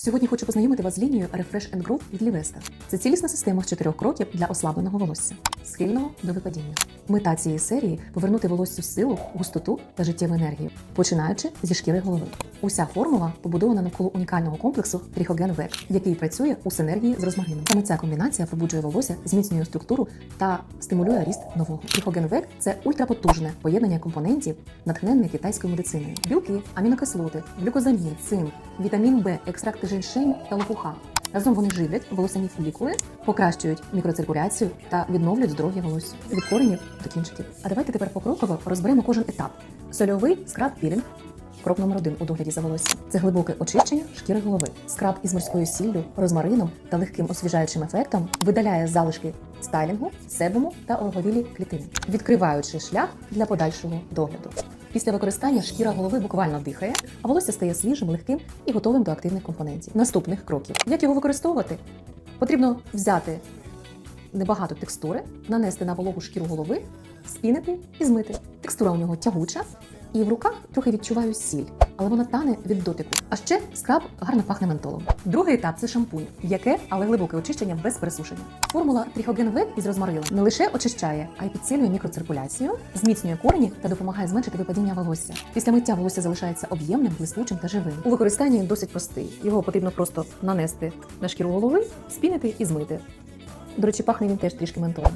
Сьогодні хочу познайомити вас з лінією Refresh and Grow від Лівеста. Це цілісна система з чотирьох кроків для ослабленого волосся, схильного до випадіння. Мета цієї серії повернути волоссю силу, густоту та життєву енергію, починаючи зі шкіри голови. Уся формула побудована навколо унікального комплексу Trichogen Век, який працює у синергії з розмарином. Саме ця комбінація пробуджує волосся, зміцнює структуру та стимулює ріст нового. Trichogen Век – це ультрапотужне поєднання компонентів, натхненне китайською медициною: білки, амінокислоти, глюкозамін, цинк, вітамін Б, екстракти женьшень та лопуха. Разом вони живлять волосяні фолікули, покращують мікроциркуляцію та відновлюють здоров'я волосся від коренів до кінчиків. А давайте тепер покроково розберемо кожен етап. Сольовий скраб пілінг. Крок номер один у догляді за волоссям. Це глибоке очищення шкіри голови. Скраб із морською сіллю, розмарином та легким освіжаючим ефектом видаляє залишки стайлінгу, себуму та ологовілі клітини, відкриваючи шлях для подальшого догляду. Після використання шкіра голови буквально дихає, а волосся стає свіжим, легким і готовим до активних компонентів. Наступних кроків. Як його використовувати? Потрібно взяти небагато текстури, нанести на вологу шкіру голови, спінити і змити. Текстура у нього тягуча, і в руках трохи відчуваю сіль, але вона тане від дотику. А ще скраб гарно пахне ментолом. Другий етап це шампунь, яке, але глибоке очищення без пересушення. Формула Trichogen Wet із розмарилом не лише очищає, а й підсилює мікроциркуляцію, зміцнює корені та допомагає зменшити випадіння волосся. Після миття волосся залишається об'ємним, блискучим та живим. У використанні досить простий. Його потрібно просто нанести на шкіру голови, спінити і змити. До речі, пахне він теж трішки ментолом.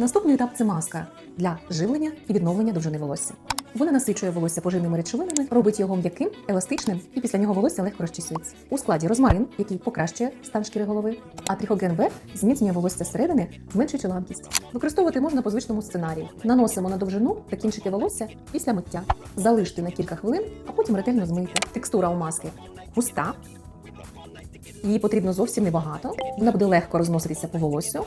Наступний етап це маска для живлення і відновлення довжини волосся. Вона насичує волосся поживними речовинами, робить його м'яким, еластичним, і після нього волосся легко розчісується. У складі розмарин, який покращує стан шкіри голови, а трихоген В зміцнює волосся зсередини, зменшуючи ламкість. Використовувати можна по звичному сценарію. Наносимо на довжину та кінчики волосся після миття. Залиште на кілька хвилин, а потім ретельно змийте. Текстура у маски густа. Її потрібно зовсім небагато. Вона буде легко розноситися по волоссю.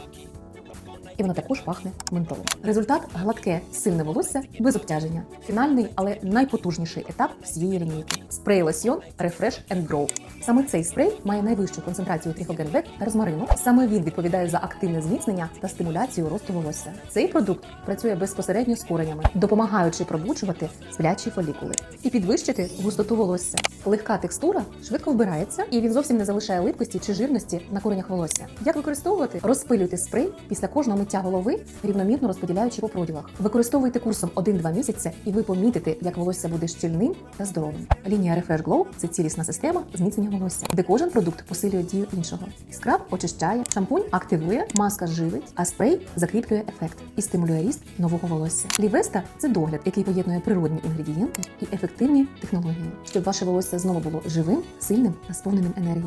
І вона також пахне ментолом. Результат гладке, сильне волосся без обтяження. Фінальний, але найпотужніший етап всієї лінійки. Спрей лосьйон Refresh and Grow. Саме цей спрей має найвищу концентрацію трихогенвек та розмарину. Саме він відповідає за активне зміцнення та стимуляцію росту волосся. Цей продукт працює безпосередньо з коренями, допомагаючи пробуджувати сплячі фолікули і підвищити густоту волосся. Легка текстура швидко вбирається, і він зовсім не залишає липкості чи жирності на коренях волосся. Як використовувати? Розпилюйте спрей після кожного миття голови, рівномірно розподіляючи по проділах. Використовуйте курсом 1-2 місяці, і ви помітите, як волосся буде щільним та здоровим. Лінія Refresh Glow – це цілісна система зміцнення волосся, де кожен продукт посилює дію іншого. Скраб очищає, шампунь активує, маска живить, а спрей закріплює ефект і стимулює ріст нового волосся. Лівеста це догляд, який поєднує природні інгредієнти і ефективні технології, щоб ваше волосся знову було живим, сильним та сповненим енергії.